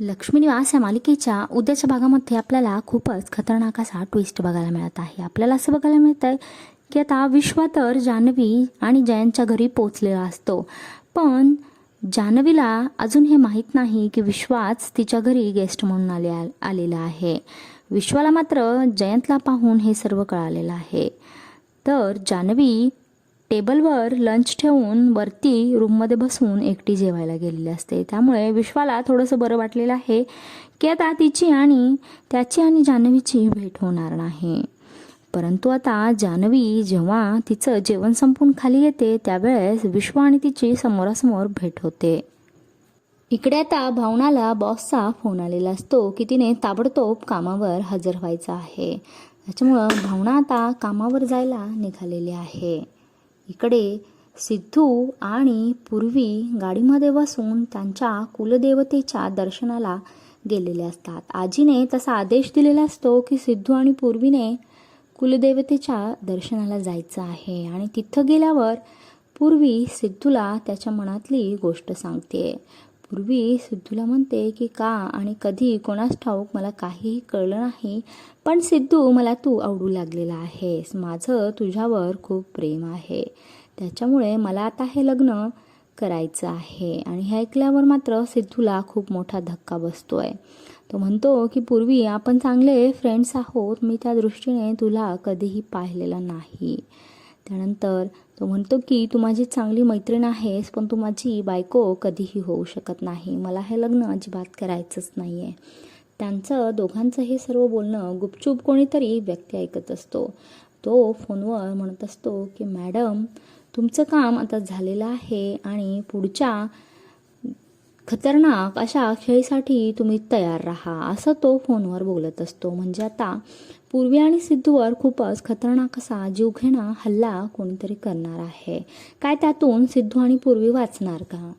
लक्ष्मीनिवास या मालिकेच्या उद्याच्या भागामध्ये आपल्याला खूपच खतरनाक असा ट्विस्ट बघायला मिळत आहे. आपल्याला असं बघायला मिळत आहे की आता विश्वा तर जान्हवी आणि जयंतच्या घरी पोचलेला असतो. पण जान्हवीला अजून हे माहीत नाही की विश्वाच तिच्या घरी गेस्ट म्हणून आले आलेला आहे. विश्वाला मात्र जयंतला पाहून हे सर्व कळालेलं आहे. तर जान्हवी टेबलवर लंच ठेवून वरती रूममध्ये बसून एकटी जेवायला गेलेली असते. त्यामुळे विश्वाला थोडंसं बरं वाटलेलं आहे की आता तिची आणि त्याची आणि जान्हवीची भेट होणार नाही. परंतु आता जान्हवी जेव्हा तिचं जेवण संपून खाली येते त्यावेळेस विश्व आणि तिची समोरासमोर भेट होते. इकडे आता भावनाला बॉसचा फोन आलेला असतो की तिने ताबडतोब कामावर हजर व्हायचं आहे. त्याच्यामुळं भावना आता कामावर जायला निघालेली आहे. इकडे सिद्धू आणि पूर्वी गाडीमध्ये बसून त्यांच्या कुलदेवतेच्या दर्शनाला गेलेले असतात. आजीने तसा आदेश दिलेला असतो की सिद्धू आणि पूर्वीने कुलदेवतेच्या दर्शनाला जायचं आहे आणि तिथं गेल्यावर पूर्वी सिद्धूला त्याच्या मनातली गोष्ट सांगते. पूर्वी सिद्धूला म्हणते की का आणि कधी कोणास ठाऊक मला काहीही कळलं नाही पण सिद्धू मला तू आवडू लागलेला आहेस. माझं तुझ्यावर खूप प्रेम आहे. त्याच्यामुळे मला आता हे लग्न करायचं आहे. आणि हे ऐकल्यावर मात्र सिद्धूला खूप मोठा धक्का बसतो आहे तो म्हणतो की पूर्वी आपण चांगले फ्रेंड्स आहोत. मी त्या दृष्टीने तुला कधीही पाहिलेलं नाही. त्यानंतर तो म्हणतो की तू माझी चांगली मैत्रीण आहेस पण तू माझी बायको कधीही होऊ शकत नाही. मला हे लग्न अजिबात करायचंच नाही आहे त्यांचं दोघांचं हे सर्व बोलणं गुपचूप कोणीतरी व्यक्ती ऐकत असतो. तो फोनवर म्हणत असतो की मॅडम तुमचं काम आता झालेलं आहे आणि पुढच्या खतरनाक अशा खेळीसाठी तुम्ही तयार राहा असं तो फोनवर बोलत असतो. म्हणजे आता पूर्वी आणि सिद्धूवर खूपच खतरनाक असा जीवघेणा हल्ला कोणीतरी करणार आहे. काय त्यातून सिद्धू आणि पूर्वी वाचणार का?